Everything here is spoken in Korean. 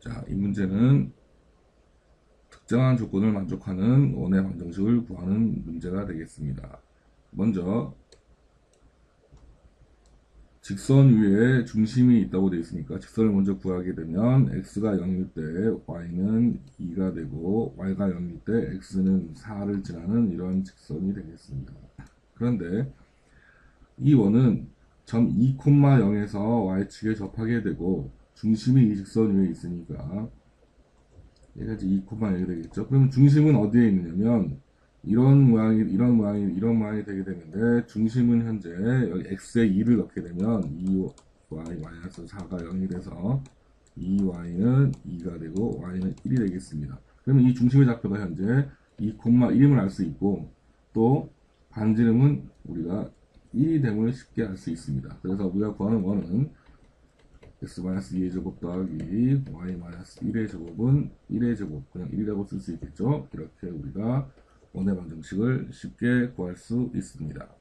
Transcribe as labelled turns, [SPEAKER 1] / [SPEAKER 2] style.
[SPEAKER 1] 자, 이 문제는 특정한 조건을 만족하는 원의 방정식을 구하는 문제가 되겠습니다. 먼저 직선 위에 중심이 있다고 되어 있으니까 직선을 먼저 구하게 되면 x가 0일 때 y는 2가 되고 y가 0일 때 x는 4를 지나는 이런 직선이 되겠습니다. 그런데 이 원은 점 2,0에서 y축에 접하게 되고 중심이 이 직선 위에 있으니까 얘가 이제 2,0이 되겠죠. 그럼 중심은 어디에 있느냐면 이런 모양이 이런 모양이 이런 모양이 되게 되는데 중심은 현재 여기 x에 2를 넣게 되면 2y 마이너스 4가 0이 돼서 2y는 2가 되고 y는 1이 되겠습니다. 그러면 이 중심의 좌표가 현재 2,1임을 알 수 있고 또 반지름은 우리가 1이 됨을 쉽게 알 수 있습니다. 그래서 우리가 구하는 원은 x-2의 제곱 더하기 y-1의 제곱은 1의 제곱 그냥 1이라고 쓸 수 있겠죠. 이렇게 우리가 원의 방정식을 쉽게 구할 수 있습니다.